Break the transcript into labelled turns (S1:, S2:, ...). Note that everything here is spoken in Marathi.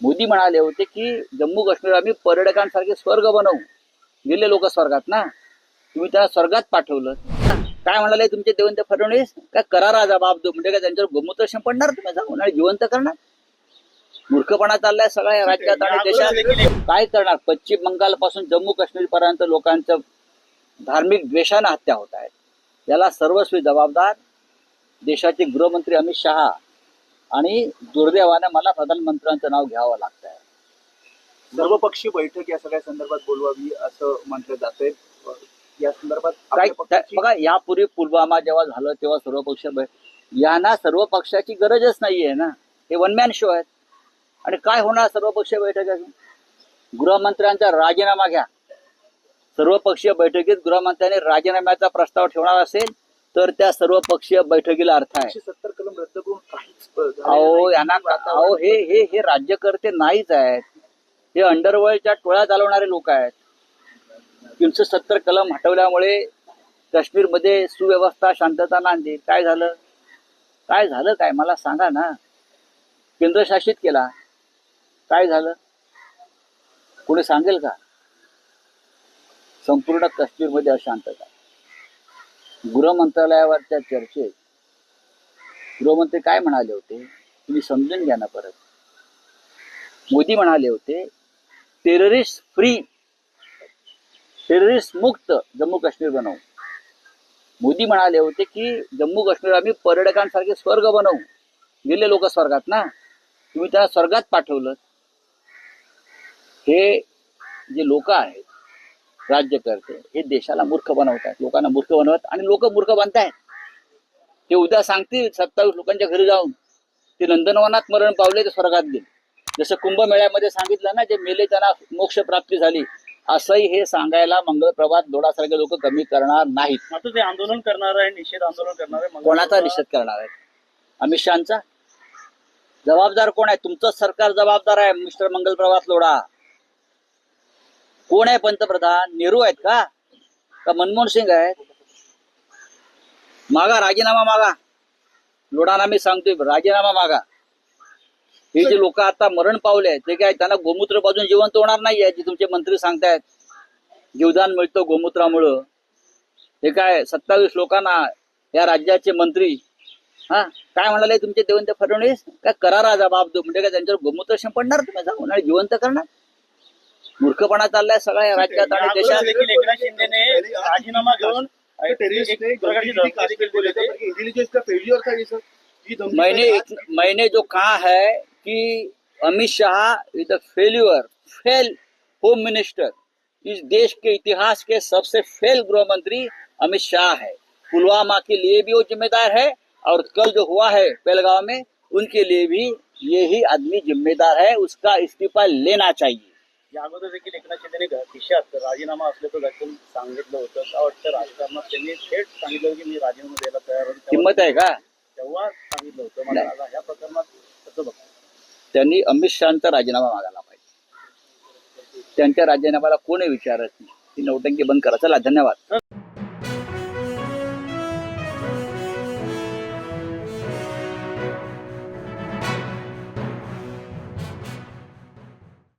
S1: मोदी म्हणाले होते की जम्मू काश्मीर आम्ही पर्यटकांसारखे स्वर्ग बनवू. गेले लोक स्वर्गात ना. तुम्ही त्याला स्वर्गात पाठवलं. काय म्हणाले तुमचे देवेंद्र फडणवीस? काय करारा जबाब देऊ म्हणजे काय त्यांच्यावर गोमूत्र पडणार तुम्ही? जाऊन आणि जिवंत करणार. मूर्खपणा चाललाय सगळ्या राज्यात आणि देशात. काय करणार? पश्चिम बंगाल पासून जम्मू काश्मीर पर्यंत लोकांचं धार्मिक द्वेषानं हत्या होत आहेत. याला सर्वस्वी जबाबदार देशाचे गृहमंत्री अमित शहा आणि दुर्दैवानं मला प्रधानमंत्र्यांचं नाव घ्यावं लागत आहे
S2: सर्वपक्षीय बैठक या सगळ्या संदर्भात बोलवावी असं म्हटलं जातंय. या संदर्भात
S1: बघा यापूर्वी पुलवामा जेव्हा झालं तेव्हा सर्व पक्ष बै- यांना सर्व पक्षाची गरजच नाहीये ना. हे वन मॅन शो आहेत. आणि काय होणार सर्व पक्षीय बैठकीतून गृहमंत्र्यांचा राजीनामा घ्या. सर्व पक्षीय बैठकीत गृहमंत्र्यांनी राजीनाम्याचा प्रस्ताव ठेवणार असेल तर त्या सर्व पक्षीय बैठकीला अर्थ आहे.
S2: सत्तर कलम रद्द करून
S1: अहो. यांना अहो हे हे हे राज्यकर्ते नाहीच आहेत. हे अंडरवर्ल्डच्या टोळ्या चालवणारे लोक आहेत. तीनशे सत्तर कलम हटवल्यामुळे काश्मीरमध्ये सुव्यवस्था शांतता नांदली काय झालं? काय झालं काय? मला सांगा ना. केंद्रशासित केला. काय झालं? कोणी सांगेल का? संपूर्ण काश्मीरमध्ये अशांतता. गृह मंत्रालयावरच्या चर्चेत गृहमंत्री काय म्हणाले होते? तुम्ही समजून घ्या ना परत. मोदी म्हणाले होते टेररिस्ट फ्री टेररिस्ट मुक्त जम्मू काश्मीर बनवू. मोदी म्हणाले होते की जम्मू काश्मीर आम्ही पर्यटकांसारखे स्वर्ग बनवू. गेले लोक स्वर्गात ना. तुम्ही त्या स्वर्गात पाठवलं. हे जे लोक आहेत राज्यकर्ते हे देशाला मूर्ख बनवतात. लोकांना मूर्ख बनवत आणि लोक मूर्ख बनतायत. ते उद्या सांगतील सत्तावीस लोकांच्या घरी जाऊन. ते नंदनवनात मरण पावले ते स्वर्गात गेले. जसं कुंभमेळ्यामध्ये सांगितलं ना जे मेले त्यांना मोक्ष प्राप्ती झाली असंही हे सांगायला मंगळप्रभात दोडासारखे लोक कमी करणार नाहीत.
S3: मात्र ते आंदोलन करणार आहे निषेध आंदोलन करणार आहे
S1: कोणाचा निषेध करणार आहे? अमित शहाचा? जबाबदार कोण आहे? तुमचं सरकार जबाबदार आहे मिस्टर मंगलप्रभात लोढा. कोण आहे पंतप्रधान? नेहरू आहेत का? का मनमोहन सिंग आहेत? मागा राजीनामा मागा. लोढाना मी सांगतोय राजीनामा मागा. हे जे लोक आता मरण पावले ते काय त्यांना गोमूत्र पाजून जिवंत होणार नाही आहे जे तुमचे मंत्री सांगतायत. जीवदान मिळतं गोमूत्रामुळं. हे काय सत्तावीस लोकांना या राज्याचे मंत्री हा? काय म्हणाले तुमचे देवेंद्र फडणवीस? काय करारा जबाब देऊ म्हणजे काय त्यांच्यावर गोमूत्र पडणार तुम्ही? जाऊन आणि जिवंत करणार? मूर्खपणा चाललाय सगळ्या राज्यात आणि देशात.
S3: देखील एकनाथ शिंदेने राजीनामा घेऊन
S2: धमकी
S1: मैंने मैंने जो कहा है कि Amit Shah is the failure fail home minister इस देश के इतिहास के सबसे फेल गृह मंत्री अमित शाह है। पुलवामा के लिए भी वो जिम्मेदार है और कल जो हुआ है पहलगांव में उनके लिए भी यही आदमी जिम्मेदार है। उसका इस्तीफा लेना चाहिए।
S3: या खिशात राजीनामा असल्याचं दाखवून सांगितलं होतं. का वाटतं? राजकारणात त्यांनी थेट सांगितलं की मी राजीनामा द्यायला तयार तेव्हा-
S1: हिंमत आहे का?
S3: तेव्हा सांगितलं होतं मला. आता ह्या प्रकरणात कसं बघतो
S1: त्यांनी अमित शहाचा राजीनामा मागायला पाहिजे. त्यांच्या राजीनाम्याला कोणी विचारत नाही. ती नौटंकी बंद करा. चला धन्यवाद.